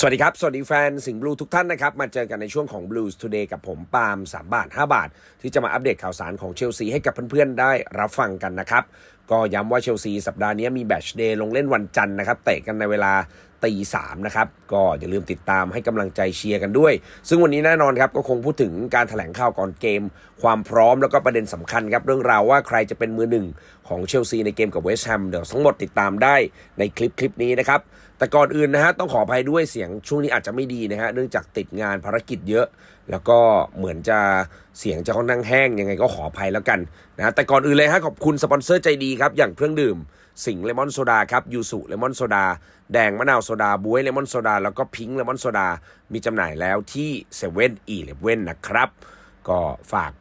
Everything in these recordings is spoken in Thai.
สวัสดีครับ สวัสดีแฟนสิงห์บลูทุกท่านนะครับ มาเจอกันในช่วงของ Blues Today กับผมปาล์ม3บาท 5 บาท ที่จะมาอัปเดตข่าวสารของเชลซีให้กับเพื่อนๆ ได้รับฟังกันนะครับ ก็ย้ำว่าเชลซีสัปดาห์นี้มีแบตช์เดย์ลงเล่นวันจันทร์นะครับ เตะกันในเวลาตีสามนะครับ ก็อย่าลืมติดตามให้กำลังใจเชียร์กันด้วย ซึ่งวันนี้แน่นอนครับ ก็คงพูดถึงการถแถลงข่าวก่อนเกม ความพร้อมแล้วก็ประเด็นสำคัญครับ เรื่องราวว่าใครจะเป็นมือหนึ่งของเชลซีในเกมกับเวสต์แฮมเดี๋ยวทั้งหมดติดตามได้ในคลิปคลิปนี้นะครับ แต่ก่อนอื่นนะฮะต้องขออภัยด้วยเสียงช่วงนี้อาจจะไม่ดีนะฮะเนื่องจากติดงานภารกิจเยอะ แล้วก็เหมือนจะเสียงจะค่อนข้างแห้งยังไงก็ขออภัยแล้วกันนะฮะแต่ก่อนอื่นเลยฮะขอบคุณสปอนเซอร์ใจดีครับ อย่างเครื่องดื่ม สิงเลมอนโซดาครับยูสุเลมอนโซดาแดงมะนาวโซดาบวยเลมอนโซดาแล้วก็พิงค์เลมอนโซดามีจำหน่ายแล้วที่เซเว่นอีเลเว่นนะครับ ก็ฝาก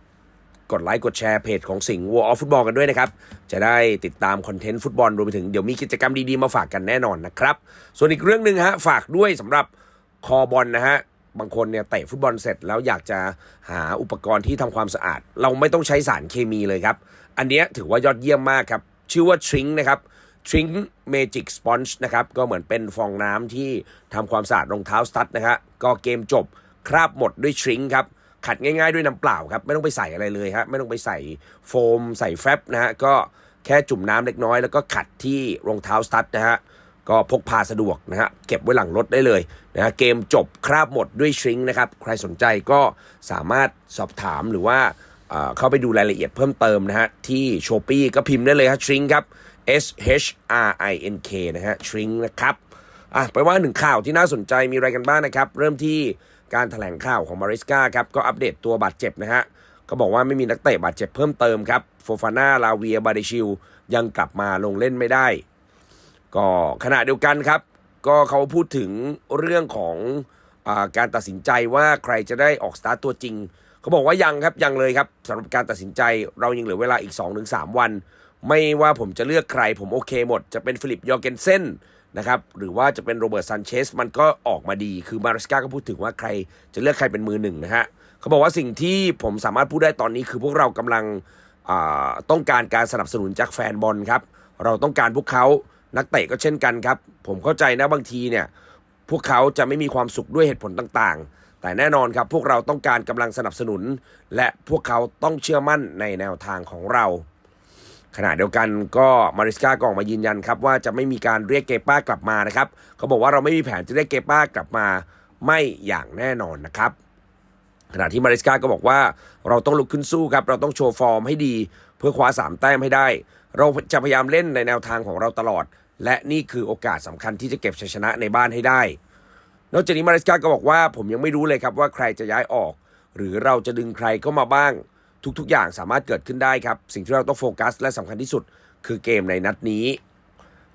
กดไลค์กดแชร์เพจของสิงห์วัวออฟฟุตบอลกันด้วยนะครับ จะได้ติดตามคอนเทนต์ฟุตบอลรวมไปถึงเดี๋ยวมีกิจกรรมดีๆมาฝากกันแน่นอนนะครับ ส่วนอีกเรื่องหนึ่งฮะฝากด้วยสำหรับคอบอลนะฮะบางคนเนี่ยเตะฟุตบอลเสร็จแล้วอยากจะหาอุปกรณ์ที่ทำความสะอาด เราไม่ต้องใช้สารเคมีเลยครับ อันนี้ถือว่ายอดเยี่ยมมากครับ ชื่อว่าทริงนะครับทริงเมจิกสปอนจ์นะครับ ก็เหมือนเป็นฟองน้ำที่ทำความสะอาดรองเท้าสตั๊ดนะฮะก็เกมจบคราบหมดด้วยทริงครับ ขัดง่าย ๆ ด้วยน้ำเปล่าครับ ไม่ต้องไปใส่อะไรเลยฮะไม่ต้องไปใส่โฟม ใส่แฟบนะฮะก็แค่จุ่มน้ำเล็กน้อย แล้วก็ขัดที่รองเท้าสตั๊ดนะฮะก็พกพาสะดวกนะฮะเก็บไว้หลังรถได้เลยนะฮะเกมจบคราบหมดด้วยชริงนะครับ ใครสนใจก็สามารถสอบถามหรือว่าเข้าไปดูรายละเอียดเพิ่มเติมนะฮะที่โชปี้ก็พิมพ์ได้เลยฮะชริงครับ S H R I N K นะฮะชริงนะครับอะไปว่าหนึ่งข่าวที่น่าสนใจมีอะไรกันบ้างนะครับ เริ่มที่ การถแถลงข่าวของมาริสกาครับก็อัปเดตตัวบาดเจ็บนะฮะก็บอกว่าไม่มีนักเตะบาดเจ็บเพิ่มเติมครับโฟฟาน่าลาเวียบาเดชิลยังกลับมาลงเล่นไม่ได้ ก็ขณะเดียวกันครับ ก็เขาพูดถึงเรื่องของอการตัดสินใจว่าใครจะได้ออกสตาร์ตตัวจริงเขาบอกว่ายังครับยังเลยครับสำหรับการตัดสินใจเรายังเหลือเวลาอีก 2-3 วัน ไม่ว่าผมจะเลือกใครผมโอเคหมด จะเป็นฟิลิปยอร์เกนเซน นะครับหรือว่าจะเป็นโรเบิร์ตซันเชสมันก็ออกมาดีคือมาริสกาก็พูดถึงว่าใครจะเลือกใครเป็นมือหนึ่งนะฮะเขาบอกว่าสิ่งที่ผมสามารถพูดได้ตอนนี้คือพวกเรากำลังต้องการการสนับสนุนจากแฟนบอลครับ เราต้องการพวกเขานักเตะก็เช่นกันครับ ผมเข้าใจนะบางทีเนี่ยพวกเขาจะไม่มีความสุขด้วยเหตุผลต่างๆ แต่แน่นอนครับพวกเราต้องการกำลังสนับสนุน และพวกเขาต้องเชื่อมั่นในแนวทางของเรา ขณะเดียวกันก็มาริสกาก็ออกมายืนยันครับว่าจะไม่มีการเรียกเกป้ากลับมานะครับเขาบอกว่าเราไม่มีแผนจะเรียกเกป้ากลับมาไม่อย่างแน่นอนนะครับขณะที่มาริสกาก็บอกว่าเราต้องลุกขึ้นสู้ครับ เราต้องโชว์ฟอร์มให้ดี เพื่อคว้าสามแต้มให้ได้ เราจะพยายามเล่นในแนวทางของเราตลอด และนี่คือโอกาสสำคัญที่จะเก็บชัยชนะในบ้านให้ได้ นอกจากนี้มาริสกาก็บอกว่าผมยังไม่รู้เลยครับว่าใครจะย้ายออก หรือเราจะดึงใครเข้ามาบ้าง ทุกๆ อย่างสามารถเกิดขึ้นได้ครับ สิ่งที่เราต้องโฟกัส และสำคัญที่สุดคือเกมในนัดนี้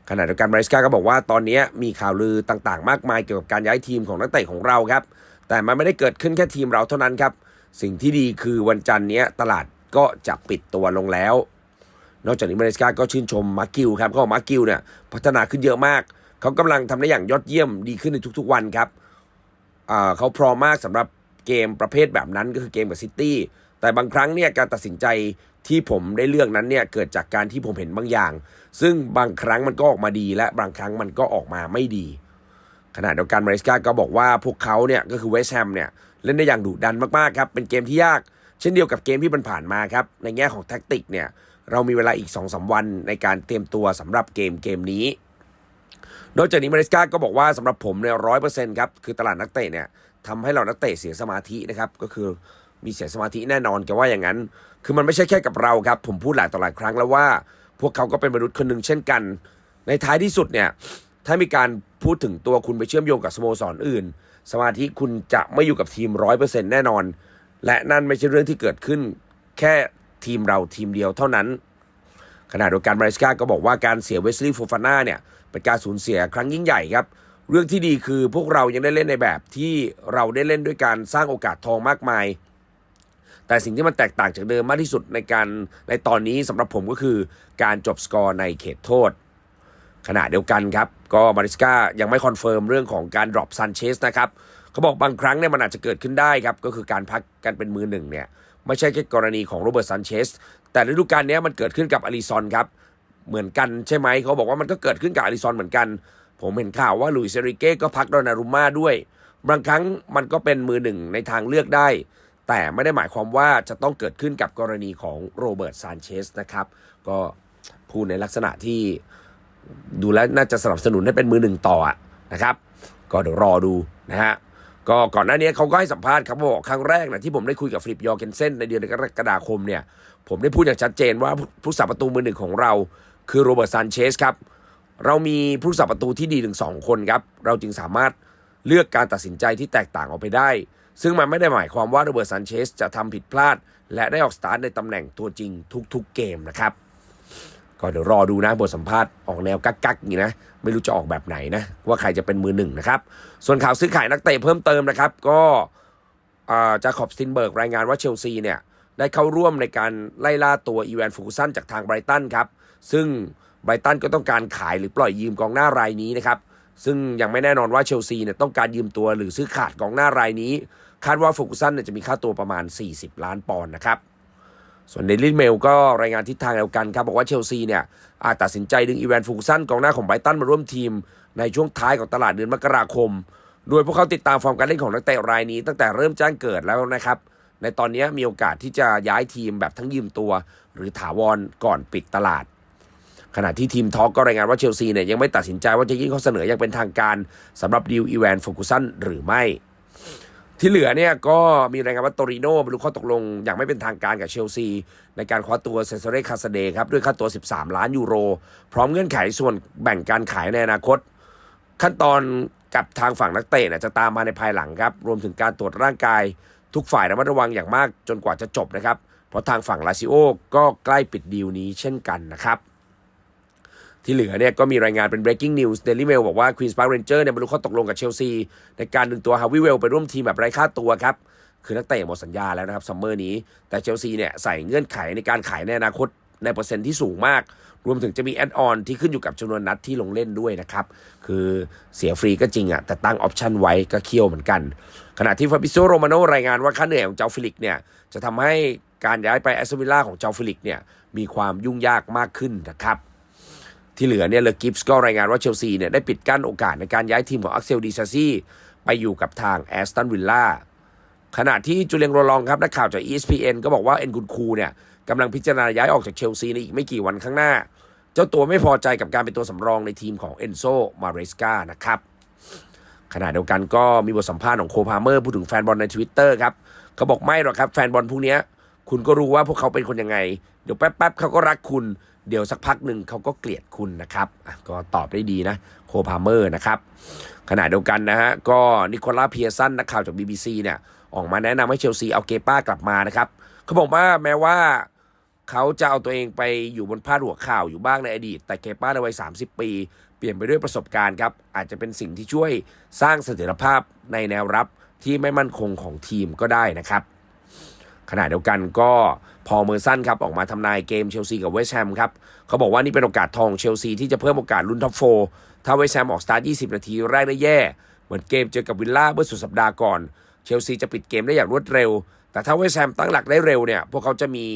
ขณะเดียวกันมาริสกาก็บอกว่าตอนนี้มีข่าวลือต่างๆ มากมายเกี่ยวกับการย้ายทีมของนักเตะของเราครับ แต่มันไม่ได้เกิดขึ้นแค่ทีมเราเท่านั้นครับ สิ่งที่ดีคือวันจันทร์นี้ตลาดก็จะปิดตัวลงแล้ว นอกจากนี้มาริสกาก็ชื่นชมมาร์กิวครับเขาบอกมาร์กิวเนี่ยพัฒนาขึ้นเยอะมาก เขากำลังทำได้อย่างยอดเยี่ยมดีขึ้นในทุกๆวันครับเขาพร้อมมากสำหรับเกมประเภทแบบนั้นก็คือเกมกับซิตี้ แต่บางครั้งเนี่ยการตัดสินใจที่ผมได้เลือกนั้นเนี่ยเกิดจากการที่ผมเห็นบางอย่าง ซึ่งบางครั้งมันก็ออกมาดี และบางครั้งมันก็ออกมาไม่ดี ขณะเดียวกันมาริสกาก็บอกว่าพวกเขาเนี่ยก็คือเวสแฮมเนี่ยเล่นได้อย่างดุดันมากๆครับเป็นเกมที่ยาก เช่นเดียวกับเกมที่มันผ่านมาครับในแง่ของแท็กติกเนี่ยเรามีเวลาอีก2อสวันในการเตรียมตัวสำหรับเกมเกมนี้นอกจากนี้มาริสกาก็บอกว่าสำหรับผมเนี่ยร้อยเปอร์เซ็นต์ครับคือตลาดนักเตะเนี่ยทำให้เรานักเตะเสียสมาธินะครับก็คือ มีเสียสมาธิแน่นอนแกว่าอย่างนั้น คือมันไม่ใช่แค่กับเราครับ ผมพูดหลายต่อหลายครั้งแล้วว่า พวกเขาก็เป็นมนุษย์คนหนึ่งเช่นกัน ในท้ายที่สุดเนี่ย ถ้ามีการพูดถึงตัวคุณไปเชื่อมโยงกับสโมสรออื่น สมาธิคุณจะไม่อยู่กับทีมร้อยเปอร์เซ็นต์แน่นอน และนั่นไม่ใช่เรื่องที่เกิดขึ้น แค่ทีมเราทีมเดียวเท่านั้น ขณะเดียวกันมาริสกาก็บอกว่าการเสียเวสลีย์โฟฟาน่าเนี่ยเป็นการสูญเสียครั้งยิ่งใหญ่ครับเรื่องที่ดีคือพวกเรายังได้เล่นในแบบที่เราได้เล่นด้วยการสร้างโอกาสทองมากมาย แต่สิ่งที่มันแตกต่างจากเดิมมากที่สุดในการในตอนนี้สำหรับผมก็คือการจบสกอร์ในเขตโทษ ขณะเดียวกันครับ ก็มาริสกายังไม่คอนเฟิร์มเรื่องของการดรอปซันเชสนะครับเขาบอกบางครั้งเนี่ยมันอาจจะเกิดขึ้นได้ครับ ก็คือการพักกันเป็นมือหนึ่งเนี่ยไม่ใช่แค่กรณีของโรเบิร์ตซันเชสแต่ฤดูกาลนี้มันเกิดขึ้นกับอลิซอนครับเหมือนกันใช่ไหมเขาบอกว่ามันก็เกิดขึ้นกับอาริซอนเหมือนกัน ผมเห็นข่าวว่าลุยเซริเก้ก็พักดอนารุมม่าด้วย บางครั้งมันก็เป็นมือหนึ่งในทางเลือกได้ แต่ไม่ได้หมายความว่าจะต้องเกิดขึ้นกับกรณีของโรเบิร์ตซานเชสนะครับ ก็พูดในลักษณะที่ดูแล้วน่าจะสนับสนุนให้เป็นมือหนึ่งต่อนะครับ ก็เดี๋ยวรอดูนะฮะก็ก่อนหน้านี้เขาก็ให้สัมภาษณ์ครับบอกครั้งแรกนะที่ผมได้คุยกับฟลิปยอร์เกนเซนในเดือนกรกฎาคมเนี่ย ผมได้พูดอย่างชัดเจนว่าผู้สับประตูมือหนึ่งของเรา คือโรเบิร์ตซานเชสครับ เรามีผู้สับประตูที่ดีถึงสองคนครับ เราจึงสามารถเลือกการตัดสินใจที่แตกต่างออกไปได้ ซึ่งมันไม่ได้หมายความว่าโรเบิร์ตซานเชสจะทำผิดพลาด และได้ออกสตาร์ทในตำแหน่งตัวจริงทุกๆเกมนะครับก็เดี๋ยวรอดูนะบทสัมภาษณ์ออกแนวกักกักๆอย่างนี้นะไม่รู้จะออกแบบไหนนะว่าใครจะเป็นมือหนึ่งนะครับส่วนข่าวซื้อขายนักเตะเพิ่มเติมนะครับ ก็จาคอบสตินเบิร์กรายงานว่าเชลซีเนี่ยได้เข้าร่วมในการไล่ล่าตัวอีแวนฟูกุสันจากทางไบรตันครับซึ่งไบรตันก็ต้องการขายหรือปล่อยยืมกองหน้ารายนี้นะครับ ซึ่งยังไม่แน่นอนว่าเชลซีเนี่ยต้องการยืมตัวหรือซื้อขาดกองหน้ารายนี้ คาดว่าฟูกุสันเนี่ยจะมีค่าตัวประมาณ 40 ล้านปอนด์นะครับ ส่วนเดลิ y เมลก็รายงานทิศทางเดียวกันครับ บอกว่าเชลซีเนี่ยอาจตัดสินใจดึงอีแวนฟูกุสันกองหน้าของไบตันมาร่วมทีม ในช่วงท้ายของตลาดเดือนมกราคม โดยพวกเขาติดตามฟอร์มการเล่นของนักเตะรายนี้ ตั้งแต่เริ่มแจ้งเกิดแล้วนะครับในตอนนี้มีโอกาสที่จะย้ายทีมแบบทั้งยืมตัว หรือถาวรก่อนปิดตลาด ขณะที่ทีมทอล์กก็รายงานว่าเชลซีเนี่ยยังไม่ตัดสินใจว่าจะยื่นข้อเสนออย่างเป็นทางการสำหรับดีลอีแวนฟูกุสันหรือไม่ ที่เหลือเนี่ยก็มีรายงานว่าโตริโน่บรรลุข้อตกลงอย่างไม่เป็นทางการกับเชลซี ในการคว้าตัวเซเซเรคาสเดครับด้วยค่าตัว 13 ล้านยูโร พร้อมเงื่อนไขส่วนแบ่งการขายในอนาคต ขั้นตอนกับทางฝั่งนักเตะเนี่ยจะตามมาในภายหลังครับรวมถึงการตรวจร่างกาย ทุกฝ่ายระมัดระวังอย่างมากจนกว่าจะจบนะครับเพราะทางฝั่งลาซิโอก็ใกล้ปิดดีลนี้เช่นกันนะครับ ที่เหลือเนี่ยก็มีรายงานเป็น breaking news Daily Mail บอกว่า Queen's Park Ranger เนี่ยบรรลุข้อตกลงกับเชลซี ในการดึงตัวฮาวิเวลไปร่วมทีมแบบไร้ค่าตัวครับ คือนักเตะหมดสัญญาแล้วนะครับซัมเมอร์นี้ แต่เชลซีเนี่ยใส่เงื่อนไขในการขายในอนาคตในเปอร์เซ็นต์ที่สูงมาก รวมถึงจะมีแอดออนที่ขึ้นอยู่กับจำนวนนัดที่ลงเล่นด้วยนะครับ คือเสียฟรีก็จริงอะ่ะ แต่ตั้งออปชันไว้ก็เคี่ยวเหมือนกัน ขณะที่ฟาบิโซโรมาโนรายงานว่าค่าเหนื่อยของเจ้าฟิลิกเนี่ย จะทำให้การย้ายไปแอสตันวิลล่าของเจ้าฟิลิกเนี่ยมีความยุ่งยากมากขึ้นนะครับ ที่เหลือเนี่ยเลอกิฟส์ก็รายงานว่าเชลซีเนี่ยได้ปิดกั้นโอกาสในการย้ายทีมของอักเซลดีซาซี่ไปอยู่กับทางแอสตันวิลล่าขณะที่จูเลียงโรลองครับนักข่าวจาก ESPN ก็บอกว่าเอ็นกุนคูเนี่ยกำลังพิจารณาย้ายออกจากเชลซีในอีกไม่กี่วันข้างหน้า เจ้าตัวไม่พอใจกับการเป็นตัวสำรองในทีมของเอนโซมาเรสกานะครับขณะเดียวกันก็มีบทสัมภาษณ์ของโคพาเมอร์พูดถึงแฟนบอลในทวิตเตอร์ครับเขาบอกไม่หรอกครับแฟนบอลพวกเนี้ยคุณก็รู้ว่าพวกเขาเป็นคนยังไง เดี๋ยวแป๊บๆเขาก็รักคุณ เดี๋ยวสักพักหนึ่งเขาก็เกลียดคุณนะครับก็ตอบได้ดีนะโคพาเมอร์นะครับขณะเดียวกันนะฮะก็นิโคลัสเพียสันนักข่าวจาก BBC เนี่ยออกมาแนะนำให้เชลซีเอาเกป้ากลับมานะครับเขาบอกว่าแม้ว่าเขาจะเอาตัวเองไปอยู่บนพาดหัวข่าวอยู่บ้างในอดีต แต่เกป้าในวัย 30 ปี เปลี่ยนไปด้วยประสบการณ์ครับอาจจะเป็นสิ่งที่ช่วยสร้างเสถียรภาพในแนวรับที่ไม่มั่นคงของทีมก็ได้นะครับขณะเดียวกันก็พอเมอร์สันครับออกมาทำนายเกมเชลซีกับเวสต์แฮมครับเขาบอกว่านี่เป็นโอกาสทองเชลซีที่จะเพิ่มโอกาสลุ้นท็อปโฟร์ถ้าเวสต์แฮมออกสตาร์ท 20 นาทีแรกได้แย่ เหมือนเกมเจอกับวิลล่าเมื่อสุดสัปดาห์ก่อน เชลซีจะปิดเกมได้อย่างรวดเร็ว แต่ถ้าเวสต์แฮมตั้งหลักได้เร็วเนี่ยพวกเขาจะมี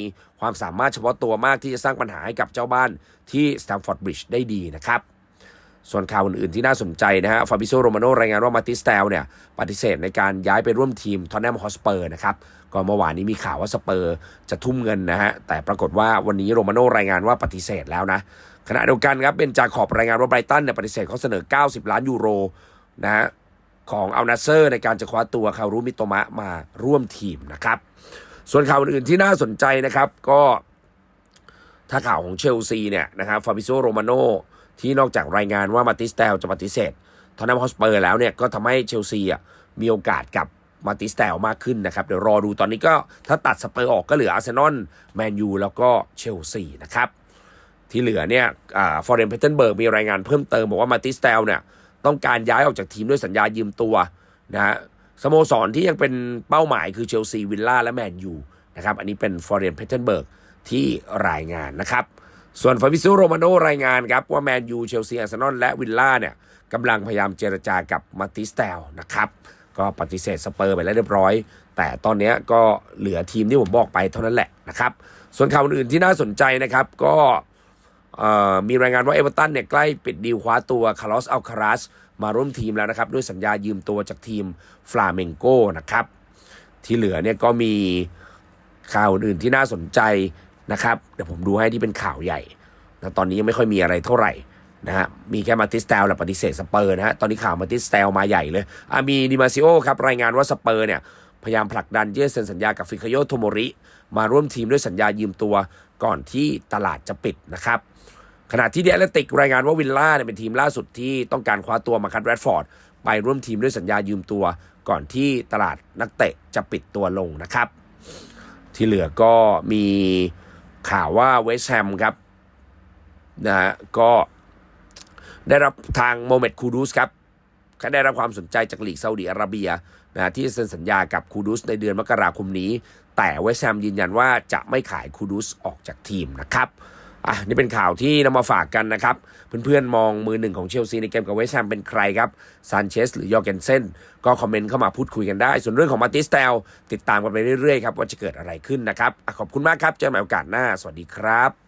ความสามารถเฉพาะตัวมากที่จะสร้างปัญหาให้กับเจ้าบ้านที่สแตมฟอร์ดบริดจ์ได้ดีนะครับ ส่วนข่าวอื่นๆที่น่าสนใจนะฮะ ฟาบิโซโรมาโนรายงานว่ามาติสเตลเนี่ยปฏิเสธในการย้ายไปร่วมทีมทอนแนมฮอสเปอร์นะครับ ก็เมื่อวานนี้มีข่าวว่าสเปอร์จะทุ่มเงินนะฮะ แต่ปรากฏว่าวันนี้โรมาโนรายงานว่าปฏิเสธแล้วนะ ขณะเดียวกันครับเป็นจาขอบรายงานว่าไบรตันเนี่ยปฏิเสธเขาเสนอ 90 ล้านยูโรนะฮะของอัลนาเซอร์ในการจะคว้าตัวคารุมิโตมะมาร่วมทีมนะครับ ส่วนข่าวอื่นๆที่น่าสนใจนะครับก็ถ้าข่าวของเชลซีเนี่ยนะครับฟาบิโซโรมาโน ที่นอกจากรายงานว่ามาติสเตลจะปฏิเสธทอนนัมฮอสเปอร์แล้วเนี่ยก็ทำให้เชลซีอะมีโอกาสกับมาติสเตลมากขึ้นนะครับ เดี๋ยวรอดูตอนนี้ก็ถ้าตัดสเปอร์ออกก็เหลืออาร์เซนอลแมนยูแล้วก็เชลซีนะครับ ที่เหลือเนี่ยฟอร์เรนเพเทนเบิร์กมีรายงานเพิ่มเติมบอกว่ามาติสเตลเนี่ยต้องการย้ายออกจากทีมด้วยสัญญายืมตัวนะฮะสโมสรที่ยังเป็นเป้าหมายคือเชลซีวิลล่าและแมนยูนะครับอันนี้เป็นฟอร์เรนเพเทนเบิร์กที่รายงานนะครับ ส่วนฟาบิโซโรมาโนรายงานครับ ว่าแมนยูเชลซีอาร์เซนอลและวิลล่าเนี่ยกำลังพยายามเจรจากับมาติสเตลนะครับ ก็ปฏิเสธสเปอร์ไปแล้วเรียบร้อย แต่ตอนนี้ก็เหลือทีมที่ผมบอกไปเท่านั้นแหละนะครับ ส่วนข่าวอื่นที่น่าสนใจนะครับก็มีรายงานว่าเอเวอร์ตันเนี่ยใกล้ปิดดีลคว้าตัวคาร์ลอสอัลคารัสมาร่วมทีมแล้วนะครับ ด้วยสัญญายืมตัวจากทีมฟลาเมงโกนะครับ ที่เหลือเนี่ยก็มีข่าวอื่นที่น่าสนใจ นะครับเดี๋ยวผมดูให้ที่เป็นข่าวใหญ่นะตอนนี้ยังไม่ค่อยมีอะไรเท่าไหร่นะฮะมีแค่มาติสเตลและปฏิเสธสเปอร์นะฮะตอนนี้ข่าวมาติสเตลมาใหญ่เลยอะมีดิมาซิโอครับรายงานว่าสเปอร์เนี่ยพยายามผลักดันเยื่อเซ็นสัญญากับฟิคาโยโทโมริ มาร่วมทีมด้วยสัญญายืมตัวก่อนที่ตลาดจะปิดนะครับขณะที่เดลติกรายงานว่าวิลล่าเนี่ยเป็นทีมล่าสุดที่ต้องการคว้าตัวมาคัตแรดฟอร์ดไปร่วมทีมด้วยสัญญายืมตัว ก่อนที่ตลาดนักเตะจะปิดตัวลงนะครับ ที่เหลือก็มี ข่าวว่าเวสแฮมครับนะฮะก็ได้รับทางโมเมตคูดูสครับเขาได้รับความสนใจจากลีกซาอุดิอาระเบียนะที่เซ็นสัญญากับคูดูสในเดือนมกราคมนี้ แต่เวสแฮมยืนยันว่าจะไม่ขายคูดูสออกจากทีมนะครับ อะนี่เป็นข่าวที่นำมาฝากกันนะครับ เพื่อนๆ มองมือหนึ่งของเชลซีในเกมกับเวสต์แฮมเป็นใครครับซานเชสหรือยอร์เกนเซนก็คอมเมนต์เข้ามาพูดคุยกันได้ ส่วนเรื่องของมาติสเตลติดตามกันไปเรื่อยๆครับว่าจะเกิดอะไรขึ้นนะครับอขอบคุณมากครับเจอกันใหม่โอกาสหน้า สวัสดีครับ